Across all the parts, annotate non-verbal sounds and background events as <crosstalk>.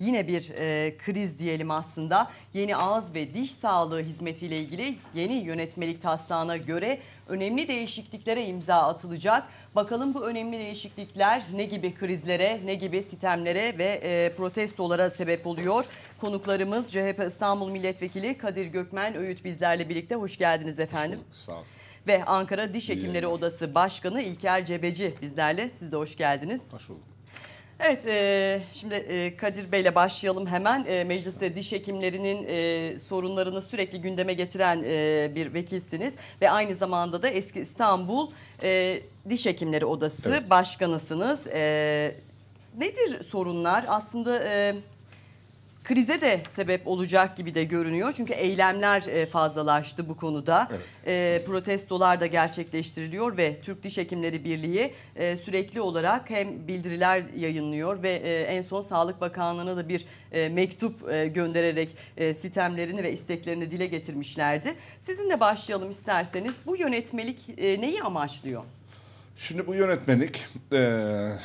yine bir e, kriz diyelim aslında. Yeni ağız ve diş sağlığı hizmetiyle ilgili yeni yönetmelik taslağına göre önemli değişikliklere imza atılacak. Bakalım bu önemli değişiklikler ne gibi krizlere, ne gibi sitemlere ve e, protestolara sebep oluyor? Konuklarımız CHP İstanbul Milletvekili Kadir Gökmen Öğüt bizlerle birlikte. Hoş geldiniz efendim. Sağ ol. Ve Ankara Diş Hekimleri. Odası Başkanı İlker Cebeci bizlerle. Siz de hoş geldiniz. Hoş bulduk. Evet, e, şimdi e, Kadir Bey'le başlayalım hemen. E, mecliste diş hekimlerinin e, sorunlarını sürekli gündeme getiren e, bir vekilsiniz. Ve aynı zamanda da eski İstanbul e, Diş Hekimleri Odası Evet. Başkanısınız. E, nedir sorunlar? Aslında... E, krize de sebep olacak gibi de görünüyor. Çünkü eylemler e, fazlalaştı bu konuda. Evet. E, protestolar da gerçekleştiriliyor ve Türk Diş Hekimleri Birliği e, sürekli olarak hem bildiriler yayınlıyor ve e, en son Sağlık Bakanlığı'na da bir e, mektup e, göndererek e, sitemlerini ve isteklerini dile getirmişlerdi. Sizinle başlayalım isterseniz. Bu yönetmelik e, neyi amaçlıyor? Şimdi bu yönetmenlik e,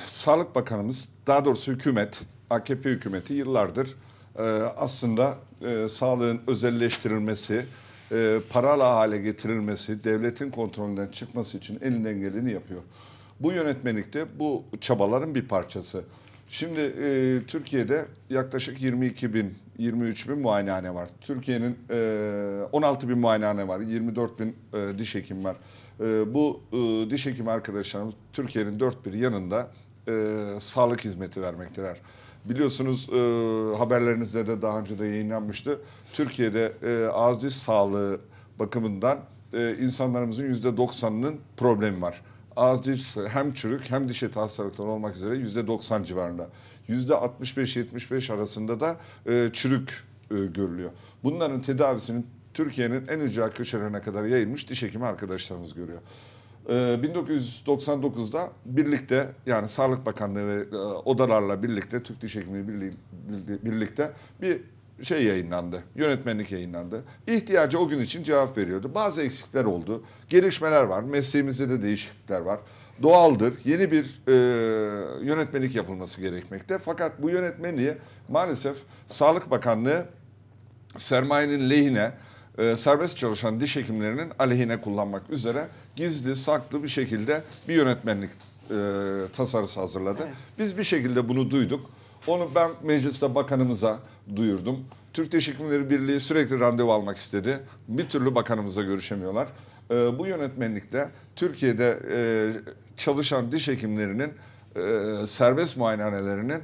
Sağlık Bakanımız daha doğrusu hükümet, AKP hükümeti yıllardır e, aslında e, sağlığın özelleştirilmesi, e, paralı hale getirilmesi, devletin kontrolünden çıkması için elinden geleni yapıyor. Bu yönetmelik de bu çabaların bir parçası. Şimdi e, Türkiye'de yaklaşık 22 bin, 23 bin muayenehane var. Türkiye'nin e, 16 bin muayenehane var, 24 bin e, diş hekim var. E, bu e, diş hekimi arkadaşlarımız Türkiye'nin dört bir yanında e, sağlık hizmeti vermekteler. Biliyorsunuz e, haberlerinizde de daha önce de yayınlanmıştı. Türkiye'de e, ağız diş sağlığı bakımından e, insanlarımızın yüzde doksanının problemi var. Ağız diş hem çürük hem diş eti hastalıkları olmak üzere yüzde doksan civarında. Yüzde 65-75 arasında da e, çürük e, görülüyor. Bunların tedavisinin Türkiye'nin en ücra köşelerine kadar yayılmış diş hekimi arkadaşlarımız görüyor. Ee, 1999'da birlikte yani Sağlık Bakanlığı ve e, odalarla birlikte Türk Diş Hekimliği birlikte bir şey yayınlandı. Yönetmenlik yayınlandı. İhtiyacı o gün için cevap veriyordu. Bazı eksikler oldu. Gelişmeler var. Mesleğimizde de değişiklikler var. Doğaldır. Yeni bir e, yönetmelik yapılması gerekmekte. Fakat bu yönetmeliği maalesef Sağlık Bakanlığı sermayenin lehine, e, serbest çalışan diş hekimlerinin aleyhine kullanmak üzere gizli, saklı bir şekilde bir yönetmenlik e, tasarısı hazırladı. Evet. Biz bir şekilde bunu duyduk. Onu ben mecliste bakanımıza duyurdum. Türk Diş Hekimleri Birliği sürekli randevu almak istedi. Bir türlü bakanımızla görüşemiyorlar. E, bu yönetmenlikte Türkiye'de e, çalışan diş hekimlerinin e, serbest muayenehanelerinin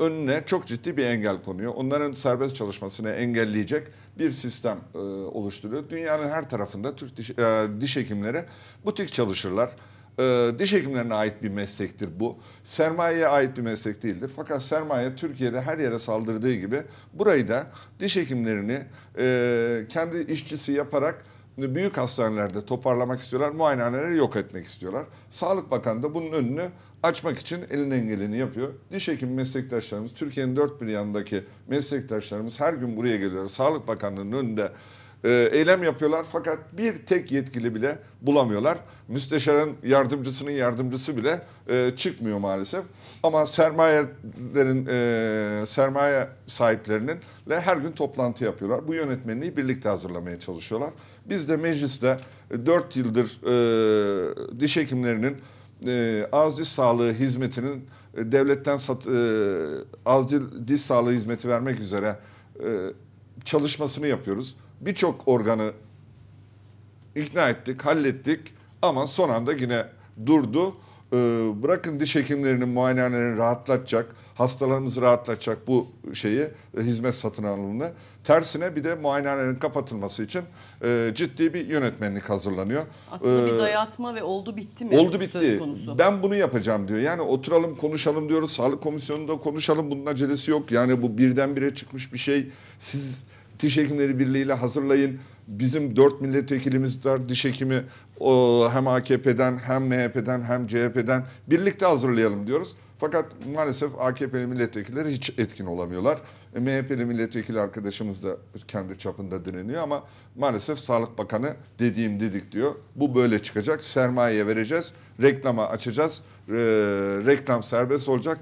önüne çok ciddi bir engel konuyor. Onların serbest çalışmasını engelleyecek bir sistem e, oluşturuyor. Dünyanın her tarafında Türk diş, e, diş hekimleri butik çalışırlar. E, diş hekimlerine ait bir meslektir bu. Sermayeye ait bir meslek değildir. Fakat sermaye Türkiye'de her yere saldırdığı gibi burayı da diş hekimlerini e, kendi işçisi yaparak büyük hastanelerde toparlamak istiyorlar. Muayenehaneleri yok etmek istiyorlar. Sağlık Bakanı da bunun önünü açmak için elinden geleni yapıyor. Diş hekimi meslektaşlarımız, Türkiye'nin dört bir yanındaki meslektaşlarımız her gün buraya geliyorlar. Sağlık Bakanlığı'nın önünde e, eylem yapıyorlar fakat bir tek yetkili bile bulamıyorlar. Müsteşarın yardımcısının yardımcısı bile e, çıkmıyor maalesef. Ama sermayelerin, e, sermaye sahiplerinin le her gün toplantı yapıyorlar. Bu yönetmenliği birlikte hazırlamaya çalışıyorlar. Biz de mecliste 4 yıldır e, diş hekimlerinin e, diş sağlığı hizmetinin e, devletten sat, e, dil- diş sağlığı hizmeti vermek üzere e, çalışmasını yapıyoruz. Birçok organı ikna ettik, hallettik ama son anda yine durdu. Ee, bırakın diş hekimlerinin muayenehanelerini rahatlatacak, hastalarımızı rahatlatacak bu şeyi, e, hizmet satın alımını. Tersine bir de muayenehanelerin kapatılması için e, ciddi bir yönetmenlik hazırlanıyor. Aslında Ee, bir dayatma ve oldu bitti mi? Oldu bitti. Ben bunu yapacağım diyor. Yani oturalım konuşalım diyoruz. Sağlık komisyonunda konuşalım. Bunun acelesi yok. Yani bu birdenbire çıkmış bir şey. Siz diş hekimleri birliğiyle hazırlayın. Bizim dört milletvekilimiz var diş hekimi hem AKP'den hem MHP'den hem CHP'den birlikte hazırlayalım diyoruz. Fakat maalesef AKP'li milletvekilleri hiç etkin olamıyorlar. E, MHP'li milletvekili arkadaşımız da kendi çapında direniyor ama maalesef Sağlık Bakanı dediğim dedik diyor. Bu böyle çıkacak. Sermayeye vereceğiz. Reklama açacağız. Re- reklam serbest olacak.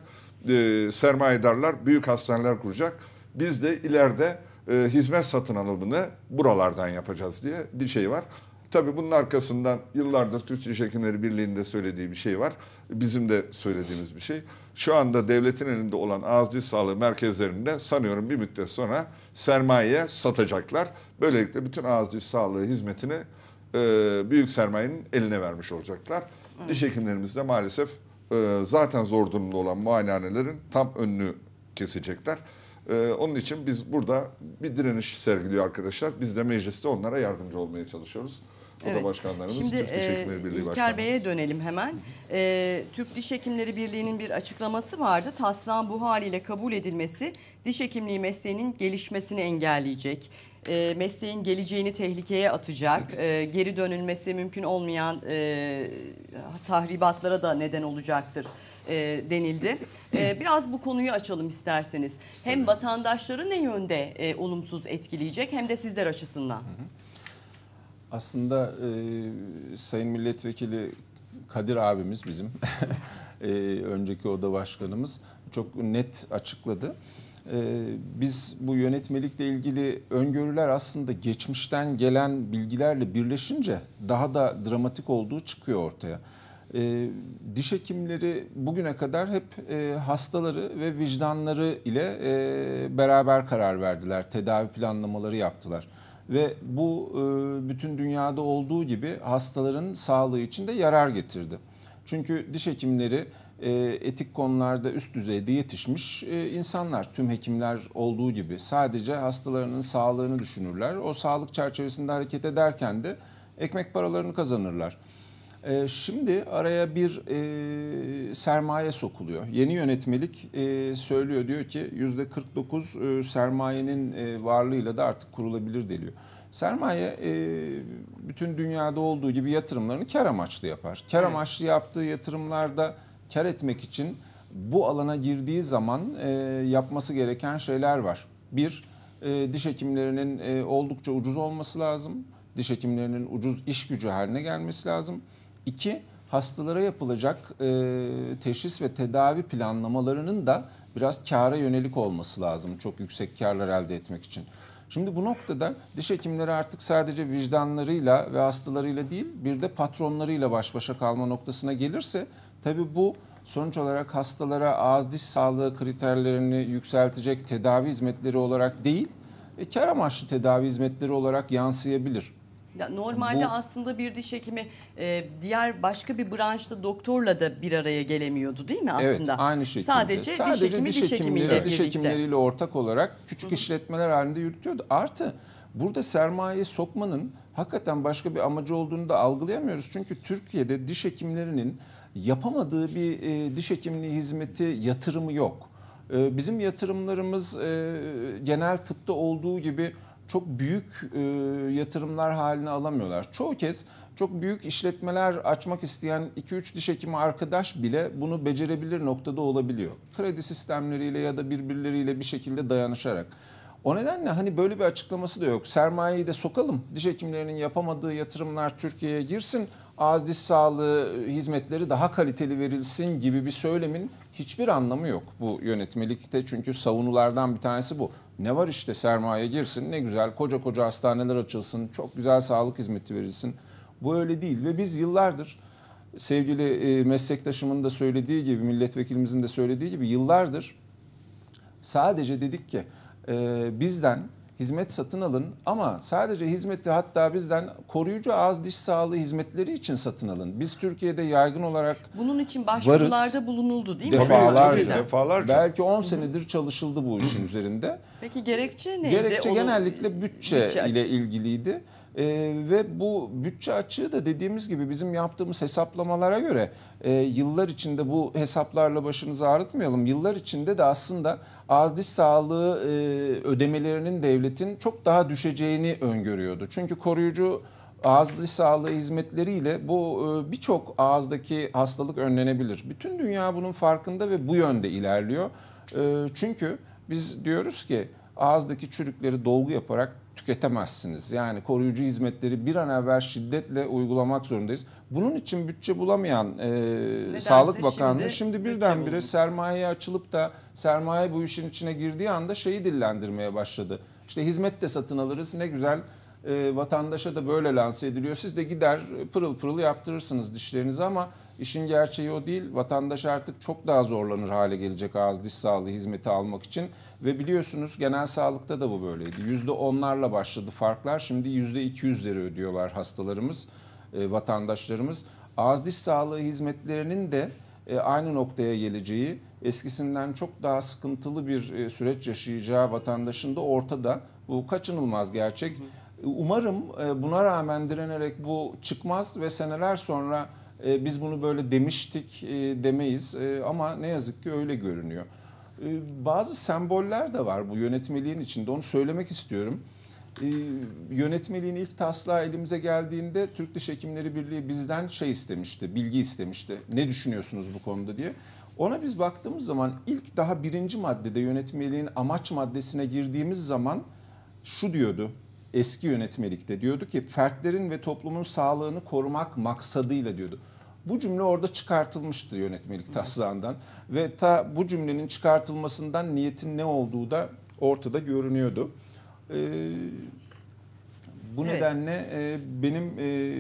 e, sermayedarlar büyük hastaneler kuracak. Biz de ileride e, hizmet satın alımını buralardan yapacağız diye bir şey var. Tabii bunun arkasından yıllardır Türk Diş Hekimleri Birliği'nde söylediği bir şey var. Bizim de söylediğimiz bir şey. Şu anda devletin elinde olan ağız diş sağlığı merkezlerinde sanıyorum bir müddet sonra sermayeye satacaklar. Böylelikle bütün ağız diş sağlığı hizmetini e, büyük sermayenin eline vermiş olacaklar. Diş hekimlerimiz de maalesef e, zaten zor durumda olan muayenehanelerin tam önünü kesecekler. E, onun için biz burada bir direniş sergiliyor arkadaşlar. Biz de mecliste onlara yardımcı olmaya çalışıyoruz. Evet. başkanlarımız Şimdi Türk Diş e, Hekimleri Birliği İlker Başkanı. Bey'e dönelim hemen. E, Türk Diş Hekimleri Birliği'nin bir açıklaması vardı. Taslağın bu haliyle kabul edilmesi diş hekimliği mesleğinin gelişmesini engelleyecek. E, mesleğin geleceğini tehlikeye atacak. E, geri dönülmesi mümkün olmayan e, tahribatlara da neden olacaktır e, denildi. E, biraz bu konuyu açalım isterseniz. Hem vatandaşları ne yönde e, olumsuz etkileyecek hem de sizler açısından. Aslında e, Sayın Milletvekili Kadir abimiz bizim <laughs> e, önceki oda başkanımız çok net açıkladı. E, biz bu yönetmelikle ilgili öngörüler aslında geçmişten gelen bilgilerle birleşince daha da dramatik olduğu çıkıyor ortaya. E, diş hekimleri bugüne kadar hep e, hastaları ve vicdanları ile e, beraber karar verdiler, tedavi planlamaları yaptılar. Ve bu e, bütün dünyada olduğu gibi hastaların sağlığı için de yarar getirdi. Çünkü diş hekimleri e, etik konularda üst düzeyde yetişmiş e, insanlar. Tüm hekimler olduğu gibi sadece hastalarının sağlığını düşünürler. O sağlık çerçevesinde hareket ederken de ekmek paralarını kazanırlar. E, Şimdi araya bir e, sermaye sokuluyor. Yeni yönetmelik e, söylüyor diyor ki yüzde 49 e, sermayenin e, varlığıyla da artık kurulabilir deniyor. Sermaye e, bütün dünyada olduğu gibi yatırımlarını kar amaçlı yapar. Kar Evet. amaçlı yaptığı yatırımlarda kar etmek için bu alana girdiği zaman e, yapması gereken şeyler var. Bir, e, diş hekimlerinin e, oldukça ucuz olması lazım. Diş hekimlerinin ucuz iş gücü haline gelmesi lazım. İki, hastalara yapılacak e, teşhis ve tedavi planlamalarının da biraz kâra yönelik olması lazım. Çok yüksek karlar elde etmek için. Şimdi bu noktada diş hekimleri artık sadece vicdanlarıyla ve hastalarıyla değil bir de patronlarıyla baş başa kalma noktasına gelirse tabii bu sonuç olarak hastalara ağız diş sağlığı kriterlerini yükseltecek tedavi hizmetleri olarak değil, e, kar amaçlı tedavi hizmetleri olarak yansıyabilir. Ya normalde Bu- aslında bir diş hekimi e, diğer başka bir branşta doktorla da bir araya gelemiyordu değil mi aslında? Evet, aynı şekilde. Sadece, diş hekimi diş, hekimiyle diş birlikte. hekimleriyle ortak olarak küçük işletmeler halinde yürütüyordu. Artı burada sermaye sokmanın hakikaten başka bir amacı olduğunu da algılayamıyoruz. Çünkü Türkiye'de diş hekimlerinin yapamadığı bir e, diş hekimliği hizmeti yatırımı yok. E, bizim yatırımlarımız e, genel tıpta olduğu gibi çok büyük e, yatırımlar haline alamıyorlar. Çoğu kez çok büyük işletmeler açmak isteyen 2-3 diş hekimi arkadaş bile bunu becerebilir noktada olabiliyor. Kredi sistemleriyle ya da birbirleriyle bir şekilde dayanışarak. O nedenle hani böyle bir açıklaması da yok. Sermayeyi de sokalım. Diş hekimlerinin yapamadığı yatırımlar Türkiye'ye girsin. Ağız diş sağlığı hizmetleri daha kaliteli verilsin gibi bir söylemin hiçbir anlamı yok bu yönetmelikte. Çünkü savunulardan bir tanesi bu. Ne var işte sermaye girsin ne güzel koca koca hastaneler açılsın. Çok güzel sağlık hizmeti verilsin. Bu öyle değil ve biz yıllardır sevgili e, meslektaşımın da söylediği gibi milletvekilimizin de söylediği gibi yıllardır sadece dedik ki e, bizden hizmet satın alın ama sadece hizmeti hatta bizden koruyucu ağız diş sağlığı hizmetleri için satın alın. Biz Türkiye'de yaygın olarak Bunun için başvurularda Varız. bulunuldu değil mi? defalarca, tabii, defalarca. belki 10 senedir çalışıldı bu işin üzerinde. Peki gerekçe neydi? Gerekçe Onu- genellikle bütçe, Bütçe ile ilgiliydi. Ee, ve bu bütçe açığı da dediğimiz gibi bizim yaptığımız hesaplamalara göre e, yıllar içinde bu hesaplarla başınızı ağrıtmayalım. Yıllar içinde de aslında ağız diş sağlığı e, ödemelerinin devletin çok daha düşeceğini öngörüyordu. Çünkü koruyucu ağız diş sağlığı hizmetleriyle bu e, birçok ağızdaki hastalık önlenebilir. Bütün dünya bunun farkında ve bu yönde ilerliyor. E, Çünkü biz diyoruz ki ağızdaki çürükleri dolgu yaparak tüketemezsiniz. Yani koruyucu hizmetleri bir an evvel şiddetle uygulamak zorundayız. Bunun için bütçe bulamayan e, Sağlık Bakanlığı şimdi şimdi, birdenbire sermayeye açılıp da sermaye bu işin içine girdiği anda şeyi dillendirmeye başladı. İşte hizmet de satın alırız ne güzel e, vatandaşa da böyle lanse ediliyor. Siz de gider e, pırıl pırıl yaptırırsınız dişlerinizi ama işin gerçeği o değil. Vatandaş artık çok daha zorlanır hale gelecek ağız diş sağlığı hizmeti almak için. Ve biliyorsunuz genel sağlıkta da bu böyleydi. Yüzde onlarla başladı farklar. Şimdi yüzde iki yüzleri ödüyorlar hastalarımız, e, vatandaşlarımız. Ağız diş sağlığı hizmetlerinin de e, aynı noktaya geleceği, eskisinden çok daha sıkıntılı bir e, süreç yaşayacağı vatandaşın da ortada. Bu kaçınılmaz gerçek. Umarım e, buna rağmen direnerek bu çıkmaz ve seneler sonra e, biz bunu böyle demiştik e, demeyiz. E, Ama ne yazık ki öyle görünüyor. E, Bazı semboller de var bu yönetmeliğin içinde onu söylemek istiyorum. E, Yönetmeliğin ilk taslağı elimize geldiğinde Türk Diş Hekimleri Birliği bizden şey istemişti, bilgi istemişti. Ne düşünüyorsunuz bu konuda diye. Ona biz baktığımız zaman ilk daha birinci maddede yönetmeliğin amaç maddesine girdiğimiz zaman şu diyordu eski yönetmelikte diyordu ki fertlerin ve toplumun sağlığını korumak maksadıyla diyordu. Bu cümle orada çıkartılmıştı yönetmelik taslağından ve ta bu cümlenin çıkartılmasından niyetin ne olduğu da ortada görünüyordu. Ee, bu Evet. nedenle e, benim e,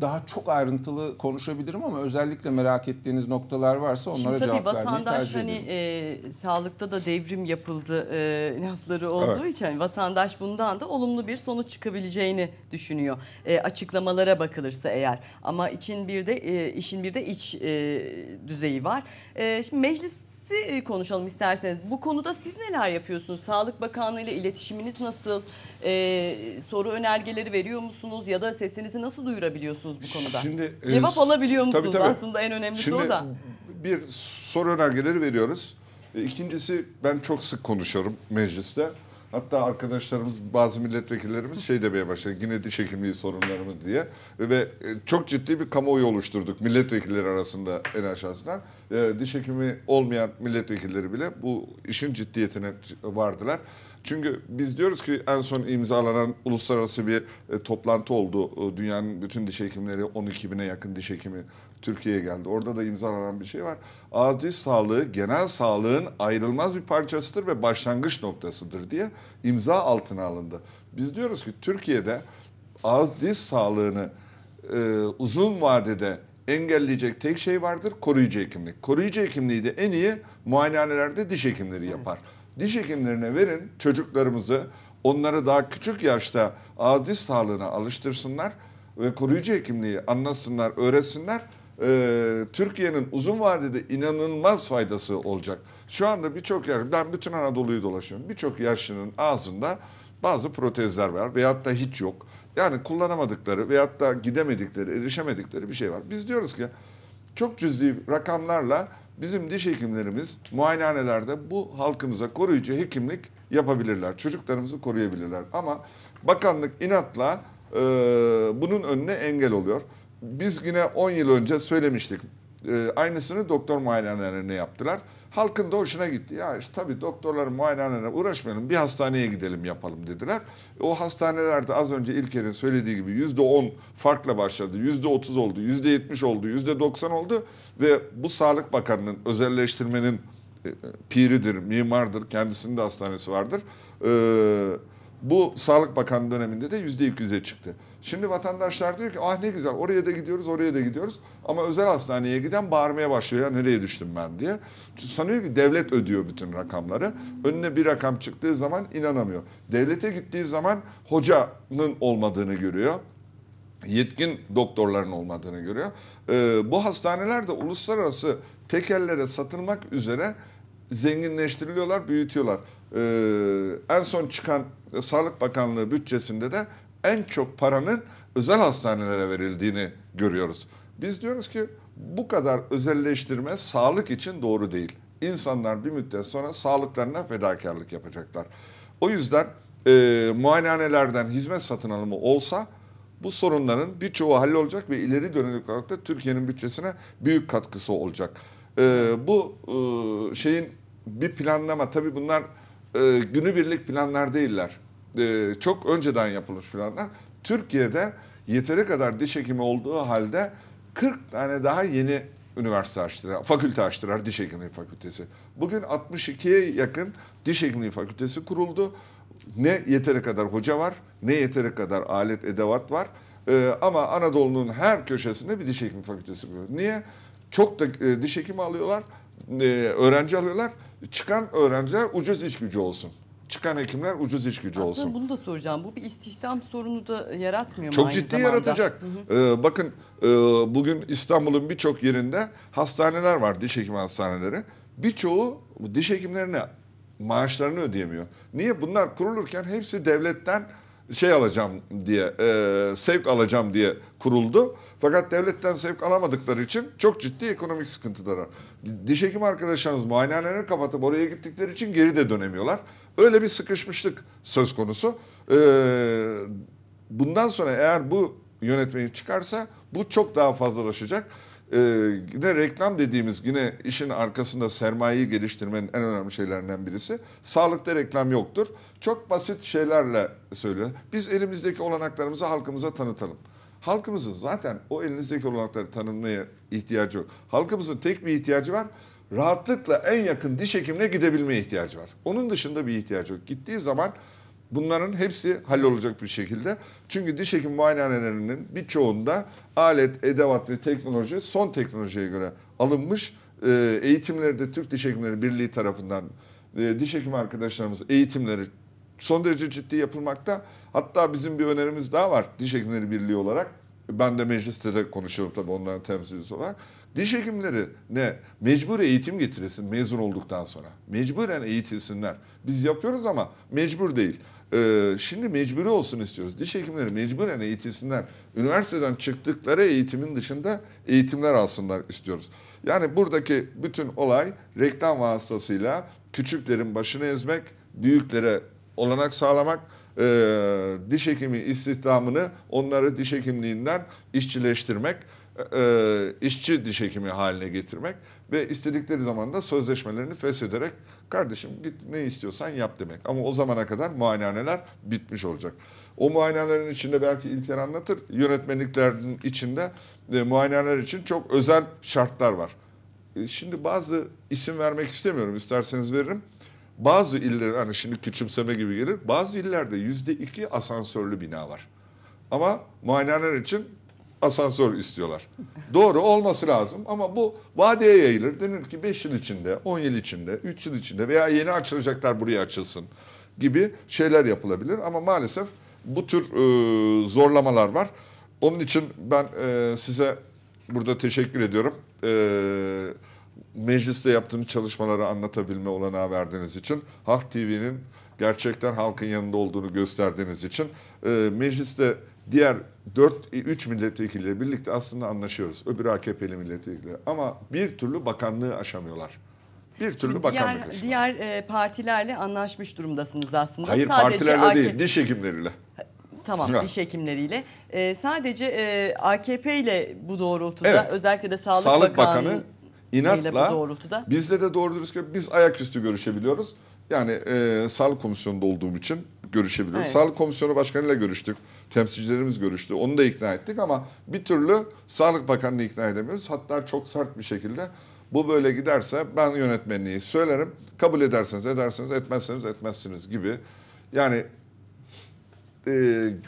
daha çok ayrıntılı konuşabilirim ama özellikle merak ettiğiniz noktalar varsa onlara Şimdi tabii cevap vermeyi vatandaş tercih hani ederim. e, sağlıkta da devrim yapıldı e, <laughs> lafları olduğu Evet. için hani vatandaş bundan da olumlu bir sonuç çıkabileceğini düşünüyor. E, açıklamalara bakılırsa eğer ama için bir de e, işin bir de iç e, düzeyi var. E, şimdi meclisi e, konuşalım isterseniz. Bu konuda siz neler yapıyorsunuz? Sağlık Bakanlığı ile iletişiminiz nasıl? E, soru önergeleri veriyor musunuz ya da sesinizi nasıl duyurabiliyorsunuz bu konuda? Şimdi, e, Cevap alabiliyor tabii, musunuz? tabii. Aslında en önemlisi Şimdi o da. bir soru önergeleri veriyoruz. E, İkincisi ben çok sık konuşuyorum mecliste. Hatta arkadaşlarımız bazı milletvekillerimiz şey demeye başladı. Yine diş hekimliği sorunları mı diye. Ve e, çok ciddi bir kamuoyu oluşturduk milletvekilleri arasında en aşağısından. E, diş hekimi olmayan milletvekilleri bile bu işin ciddiyetine vardılar. Çünkü biz diyoruz ki en son imzalanan uluslararası bir e, toplantı oldu. E, Dünyanın bütün diş hekimleri 12 bine yakın diş hekimi Türkiye'ye geldi. Orada da imzalanan bir şey var. Ağız diş sağlığı genel sağlığın ayrılmaz bir parçasıdır ve başlangıç noktasıdır diye imza altına alındı. Biz diyoruz ki Türkiye'de ağız diş sağlığını e, uzun vadede engelleyecek tek şey vardır koruyucu hekimlik. Koruyucu hekimliği de en iyi muayenehanelerde diş hekimleri yapar. Diş hekimlerine verin çocuklarımızı onları daha küçük yaşta ağız diş sağlığına alıştırsınlar ve koruyucu hekimliği anlasınlar, öğretsinler. Ee, Türkiye'nin uzun vadede inanılmaz faydası olacak. Şu anda birçok yer, ben bütün Anadolu'yu dolaşıyorum. Birçok yaşlının ağzında bazı protezler var veyahut da hiç yok. Yani kullanamadıkları veyahut da gidemedikleri, erişemedikleri bir şey var. Biz diyoruz ki çok cüzi rakamlarla bizim diş hekimlerimiz muayenehanelerde bu halkımıza koruyucu hekimlik yapabilirler. Çocuklarımızı koruyabilirler. Ama bakanlık inatla e, bunun önüne engel oluyor. Biz yine 10 yıl önce söylemiştik. E, aynısını doktor muayenehanelerine yaptılar. Halkın da hoşuna gitti. Ya işte tabii doktorların muayenehanelerine uğraşmayalım. Bir hastaneye gidelim yapalım dediler. O hastanelerde az önce İlker'in söylediği gibi %10 farkla başladı. %30 oldu, %70 oldu, %90 oldu. Ve bu Sağlık Bakanı'nın özelleştirmenin e, piridir, mimardır, kendisinin de hastanesi vardır. Ee, bu Sağlık Bakanı döneminde de yüzde 200'e çıktı. Şimdi vatandaşlar diyor ki ah ne güzel oraya da gidiyoruz oraya da gidiyoruz. Ama özel hastaneye giden bağırmaya başlıyor ya nereye düştüm ben diye. Çünkü sanıyor ki devlet ödüyor bütün rakamları. Önüne bir rakam çıktığı zaman inanamıyor. Devlete gittiği zaman hocanın olmadığını görüyor yetkin doktorların olmadığını görüyor. Ee, bu hastaneler de uluslararası tekellere satılmak üzere zenginleştiriliyorlar, büyütüyorlar. Ee, en son çıkan Sağlık Bakanlığı bütçesinde de en çok paranın özel hastanelere verildiğini görüyoruz. Biz diyoruz ki bu kadar özelleştirme sağlık için doğru değil. İnsanlar bir müddet sonra sağlıklarına fedakarlık yapacaklar. O yüzden e, muayenehanelerden hizmet satın alımı olsa bu sorunların birçoğu hallolacak ve ileri dönük olarak da Türkiye'nin bütçesine büyük katkısı olacak. Ee, bu e, şeyin bir planlama tabii bunlar e, günübirlik planlar değiller. e, çok önceden yapılmış planlar. Türkiye'de yeteri kadar diş hekimi olduğu halde 40 tane daha yeni üniversite açtılar, fakülte açtılar diş hekimliği fakültesi. Bugün 62'ye yakın diş hekimliği fakültesi kuruldu. Ne yeteri kadar hoca var, ne yeteri kadar alet edevat var. Ee, ama Anadolu'nun her köşesinde bir diş hekimi fakültesi kuruluyor. Niye? Çok da e, diş hekimi alıyorlar, e, öğrenci alıyorlar. Çıkan öğrenciler ucuz iş gücü olsun. Çıkan hekimler ucuz iş gücü olsun. Aslında bunu da soracağım. Bu bir istihdam sorunu da yaratmıyor mu Çok aynı ciddi zamanda? yaratacak. Ee, bakın e, bugün İstanbul'un birçok yerinde hastaneler var, diş hekimi hastaneleri. Birçoğu diş hekimlerine maaşlarını ödeyemiyor. Niye? Bunlar kurulurken hepsi devletten şey alacağım diye, e, sevk alacağım diye kuruldu. Fakat devletten sevk alamadıkları için çok ciddi ekonomik sıkıntılar var. Diş hekimi arkadaşlarımız muayenehanelerini kapatıp oraya gittikleri için geri de dönemiyorlar. Öyle bir sıkışmışlık söz konusu. Ee, bundan sonra eğer bu yönetmeyi çıkarsa bu çok daha fazlalaşacak. Ee, yine reklam dediğimiz yine işin arkasında sermayeyi geliştirmenin en önemli şeylerinden birisi. Sağlıkta reklam yoktur. Çok basit şeylerle söylüyor. Biz elimizdeki olanaklarımızı halkımıza tanıtalım. Halkımızın zaten o elinizdeki olanakları tanımaya ihtiyacı yok. Halkımızın tek bir ihtiyacı var. Rahatlıkla en yakın diş hekimine gidebilmeye ihtiyacı var. Onun dışında bir ihtiyacı yok. Gittiği zaman bunların hepsi hallolacak bir şekilde. Çünkü diş hekim muayenehanelerinin birçoğunda alet, edevat ve teknoloji son teknolojiye göre alınmış. Ee, Eğitimleri de Türk Diş Hekimleri Birliği tarafından e, diş hekimi arkadaşlarımız eğitimleri son derece ciddi yapılmakta. Hatta bizim bir önerimiz daha var Diş Hekimleri Birliği olarak. Ben de mecliste de konuşuyorum tabii onların temsilcisi olarak. Diş hekimleri ne mecbur eğitim getirilsin mezun olduktan sonra. Mecburen eğitilsinler. Biz yapıyoruz ama mecbur değil. Ee, şimdi mecburi olsun istiyoruz. Diş hekimleri mecburen eğitilsinler. Üniversiteden çıktıkları eğitimin dışında eğitimler alsınlar istiyoruz. Yani buradaki bütün olay reklam vasıtasıyla küçüklerin başını ezmek, büyüklere olanak sağlamak, e, diş hekimi istihdamını onları diş hekimliğinden işçileştirmek, e, işçi diş hekimi haline getirmek ve istedikleri zaman da sözleşmelerini feshederek kardeşim git ne istiyorsan yap demek. Ama o zamana kadar muayenehaneler bitmiş olacak. O muayenehanelerin içinde belki İlker anlatır. Yönetmenliklerin içinde e, muayenehaneler için çok özel şartlar var. E, Şimdi bazı isim vermek istemiyorum. isterseniz veririm. Bazı iller hani şimdi küçümseme gibi gelir. Bazı illerde yüzde iki asansörlü bina var. Ama muayenehaneler için asansör istiyorlar. Doğru olması lazım ama bu vadeye yayılır. Denir ki 5 yıl içinde, 10 yıl içinde, 3 yıl içinde veya yeni açılacaklar buraya açılsın gibi şeyler yapılabilir. Ama maalesef bu tür e, zorlamalar var. Onun için ben e, size burada teşekkür ediyorum. E, mecliste yaptığım çalışmaları anlatabilme olanağı verdiğiniz için, Halk TV'nin gerçekten halkın yanında olduğunu gösterdiğiniz için, e, mecliste diğer 4 3 milletvekiliyle birlikte aslında anlaşıyoruz. Öbür AKP'li milletvekili ama bir türlü bakanlığı aşamıyorlar. Bir türlü Şimdi bakanlık diğer, diğer e, partilerle anlaşmış durumdasınız aslında. Hayır Sadece partilerle AKP değil, diş hekimleriyle. Tamam Ya. diş hekimleriyle. E, sadece e, AKP ile bu doğrultuda Evet. özellikle de Sağlık, Sağlık Bakanı, Bakanı inatla doğrultuda. bizde de doğru dürüst biz ayaküstü görüşebiliyoruz. Yani e, Sağlık Komisyonu'nda olduğum için görüşebiliyoruz. Evet. Sağlık Komisyonu Başkanı'yla görüştük. Temsilcilerimiz görüştü. Onu da ikna ettik ama bir türlü Sağlık Bakanı'nı ikna edemiyoruz. Hatta çok sert bir şekilde bu böyle giderse ben yönetmenliği söylerim. Kabul ederseniz ederseniz etmezseniz etmezsiniz gibi. Yani e,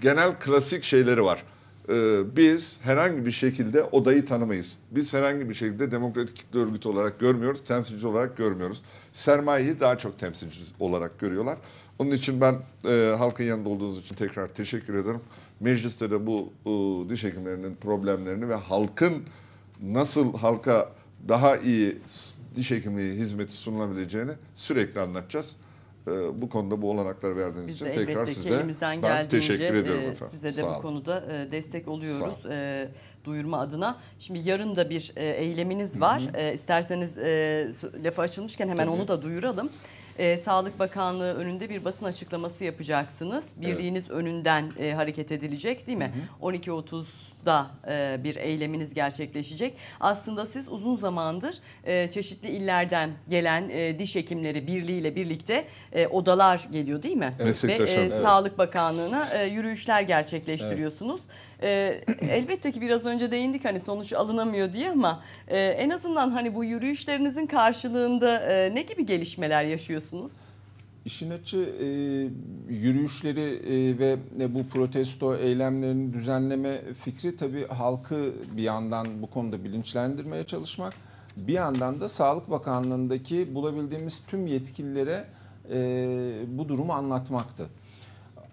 genel klasik şeyleri var. E, biz herhangi bir şekilde odayı tanımayız. Biz herhangi bir şekilde demokratik kitle örgütü olarak görmüyoruz, temsilci olarak görmüyoruz. Sermayeyi daha çok temsilci olarak görüyorlar. Onun için ben e, halkın yanında olduğunuz için tekrar teşekkür ederim. Mecliste de bu e, diş hekimlerinin problemlerini ve halkın nasıl halka daha iyi diş hekimliği hizmeti sunulabileceğini sürekli anlatacağız. E, bu konuda bu olanakları verdiğiniz Biz için tekrar size ben teşekkür ediyorum e, efendim. size de Sağ bu olun. konuda e, destek oluyoruz e, duyurma adına. Şimdi yarın da bir e, eyleminiz var. E, isterseniz e, lafı açılmışken hemen onu da duyuralım. e, Sağlık Bakanlığı önünde bir basın açıklaması yapacaksınız. Birliğiniz önünden e, hareket edilecek değil mi? 12.30'da e, bir eyleminiz gerçekleşecek. Aslında siz uzun zamandır e, çeşitli illerden gelen e, diş hekimleri birliğiyle birlikte e, odalar geliyor değil mi? Ve e, evet. Sağlık Bakanlığı'na e, yürüyüşler gerçekleştiriyorsunuz. E, elbette ki biraz önce değindik hani sonuç alınamıyor diye ama e, en azından hani bu yürüyüşlerinizin karşılığında e, ne gibi gelişmeler yaşıyorsunuz? İşin açı e, yürüyüşleri e, ve e, bu protesto eylemlerini düzenleme fikri tabii halkı bir yandan bu konuda bilinçlendirmeye çalışmak, bir yandan da Sağlık Bakanlığı'ndaki bulabildiğimiz tüm yetkililere e, bu durumu anlatmaktı.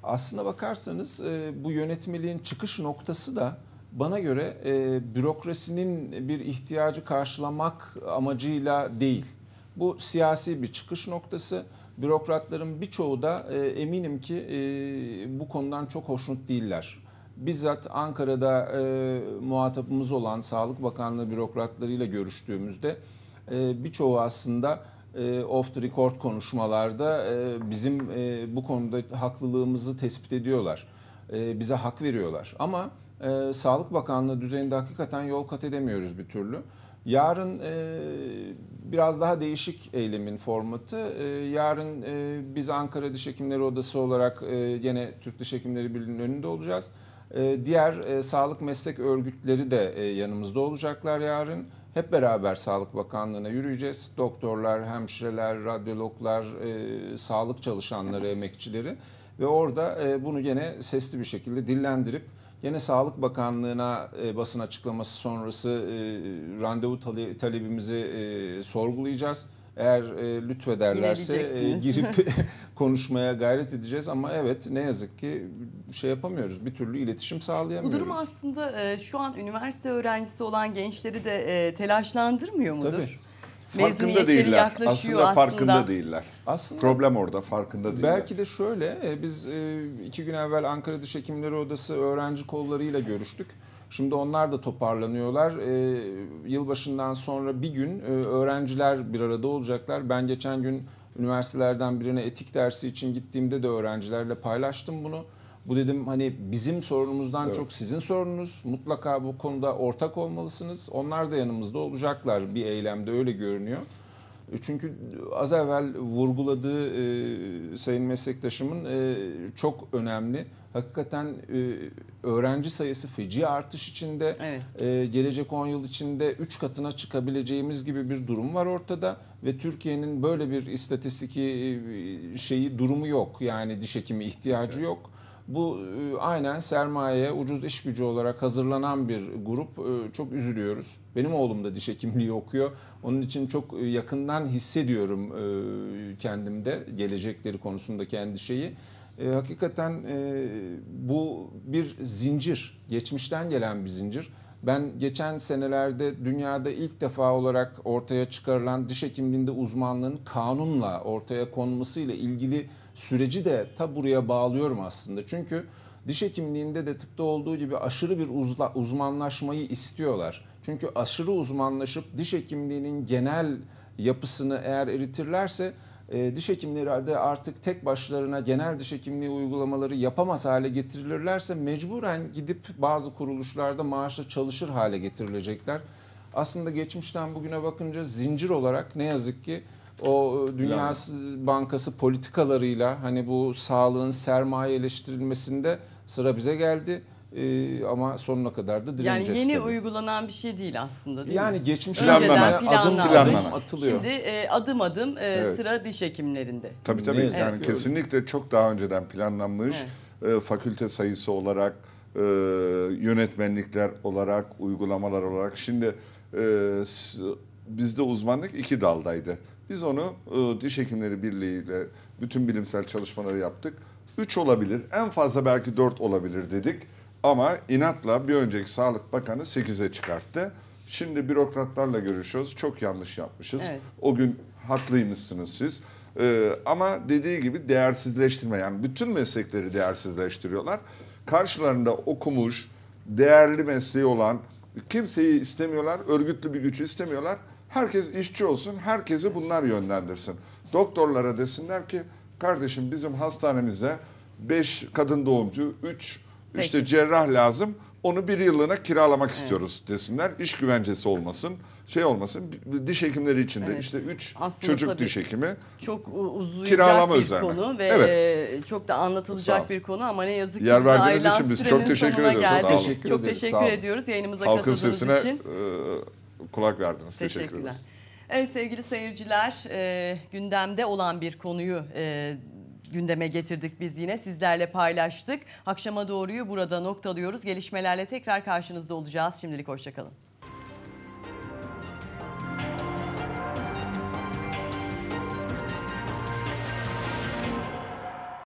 Aslına bakarsanız e, bu yönetmeliğin çıkış noktası da bana göre e, bürokrasinin bir ihtiyacı karşılamak amacıyla değil. Bu siyasi bir çıkış noktası. Bürokratların birçoğu da e, eminim ki e, bu konudan çok hoşnut değiller. Bizzat Ankara'da e, muhatabımız olan Sağlık Bakanlığı bürokratlarıyla görüştüğümüzde e, birçoğu aslında e, off the record konuşmalarda e, bizim e, bu konuda haklılığımızı tespit ediyorlar. E, bize hak veriyorlar. Ama e, Sağlık Bakanlığı düzeyinde hakikaten yol kat edemiyoruz bir türlü. Yarın e, biraz daha değişik eylemin formatı. E, yarın e, biz Ankara Diş Hekimleri Odası olarak e, gene Türk Diş Hekimleri Birliği'nin önünde olacağız. E, diğer e, sağlık meslek örgütleri de e, yanımızda olacaklar yarın. Hep beraber Sağlık Bakanlığı'na yürüyeceğiz. Doktorlar, hemşireler, radyologlar, e, sağlık çalışanları, emekçileri ve orada e, bunu gene sesli bir şekilde dillendirip Gene Sağlık Bakanlığı'na e, basın açıklaması sonrası e, randevu tale- talebimizi e, sorgulayacağız. Eğer e, lütfederlerse e, girip <laughs> konuşmaya gayret edeceğiz ama evet ne yazık ki şey yapamıyoruz. Bir türlü iletişim Bu sağlayamıyoruz. durum aslında e, şu an üniversite öğrencisi olan gençleri de e, telaşlandırmıyor mudur? Tabii. Farkında değiller. aslında. farkında değiller. Aslında Problem orada farkında değiller. Belki de şöyle, e, biz e, iki gün evvel Ankara Diş Hekimleri Odası öğrenci kollarıyla görüştük. Şimdi onlar da toparlanıyorlar. E, Yılbaşından sonra bir gün e, öğrenciler bir arada olacaklar. Ben geçen gün üniversitelerden birine etik dersi için gittiğimde de öğrencilerle paylaştım bunu. Bu dedim hani bizim sorunumuzdan Evet. çok sizin sorununuz. Mutlaka bu konuda ortak olmalısınız. Onlar da yanımızda olacaklar bir eylemde öyle görünüyor. E, Çünkü az evvel vurguladığı e, sayın meslektaşımın e, çok önemli. Hakikaten e, öğrenci sayısı feci artış içinde. Evet. E, gelecek 10 yıl içinde 3 katına çıkabileceğimiz gibi bir durum var ortada ve Türkiye'nin böyle bir istatistiki e, şeyi durumu yok. Yani diş hekimi ihtiyacı yok. Bu e, aynen sermayeye ucuz iş gücü olarak hazırlanan bir grup. E, Çok üzülüyoruz. Benim oğlum da diş hekimliği okuyor. Onun için çok e, yakından hissediyorum kendimde gelecekleri konusundaki endişeyi. E, Hakikaten bu bir zincir, geçmişten gelen bir zincir. Ben geçen senelerde dünyada ilk defa olarak ortaya çıkarılan diş hekimliğinde uzmanlığın kanunla ortaya konmasıyla ilgili süreci de ta buraya bağlıyorum aslında. Çünkü diş hekimliğinde de tıpta olduğu gibi aşırı bir uzla, uzmanlaşmayı istiyorlar. Çünkü aşırı uzmanlaşıp diş hekimliğinin genel yapısını eğer eritirlerse e, diş hekimleri de artık tek başlarına genel diş hekimliği uygulamaları yapamaz hale getirilirlerse mecburen gidip bazı kuruluşlarda maaşla çalışır hale getirilecekler. Aslında geçmişten bugüne bakınca zincir olarak ne yazık ki o Dünya Bankası politikalarıyla hani bu sağlığın sermayeleştirilmesinde sıra bize geldi. E, ama sonuna kadar da Yani direneceğiz yeni tabii. uygulanan bir şey değil aslında değil Yani mi? geçmişten Planlama. adım adım Planlama. atılıyor. Şimdi e, adım adım e, Evet. sıra diş hekimlerinde. Tabii Ne tabii yazık yani kesinlikle çok daha önceden planlanmış e, fakülte sayısı olarak e, yönetmenlikler olarak uygulamalar olarak şimdi e, bizde uzmanlık iki daldaydı. Biz onu e, diş hekimleri birliğiyle bütün bilimsel çalışmaları yaptık. Üç olabilir en fazla belki dört olabilir dedik ama inatla bir önceki Sağlık Bakanı 8'e çıkarttı. Şimdi bürokratlarla görüşüyoruz. Çok yanlış yapmışız. Evet. O gün haklıymışsınız siz. Ee, ama dediği gibi değersizleştirme yani bütün meslekleri değersizleştiriyorlar. Karşılarında okumuş, değerli mesleği olan kimseyi istemiyorlar, örgütlü bir gücü istemiyorlar. Herkes işçi olsun, herkesi bunlar yönlendirsin. Doktorlara desinler ki kardeşim bizim hastanemizde 5 kadın doğumcu, 3 işte Peki. cerrah lazım. Onu bir yıllığına kiralamak istiyoruz desinler. İş güvencesi olmasın, şey olmasın. Diş hekimleri için de Evet. işte 3 Aslında çocuk diş hekimi. Çok uzayacak Kiralama bir üzerine. konu ve Evet. e, çok da anlatılacak bir konu ama ne yazık ki Yer verdiğiniz için biz çok teşekkür ediyoruz. geldik. Sağ olun. Teşekkür çok teşekkür ediyoruz yayınımıza Halkın katıldığınız sesine için. e, kulak verdiniz. Teşekkür Teşekkürler. ederiz. Evet sevgili seyirciler e, gündemde olan bir konuyu e, gündeme getirdik biz yine sizlerle paylaştık. Akşama doğruyu burada noktalıyoruz. Gelişmelerle tekrar karşınızda olacağız. Şimdilik hoşçakalın.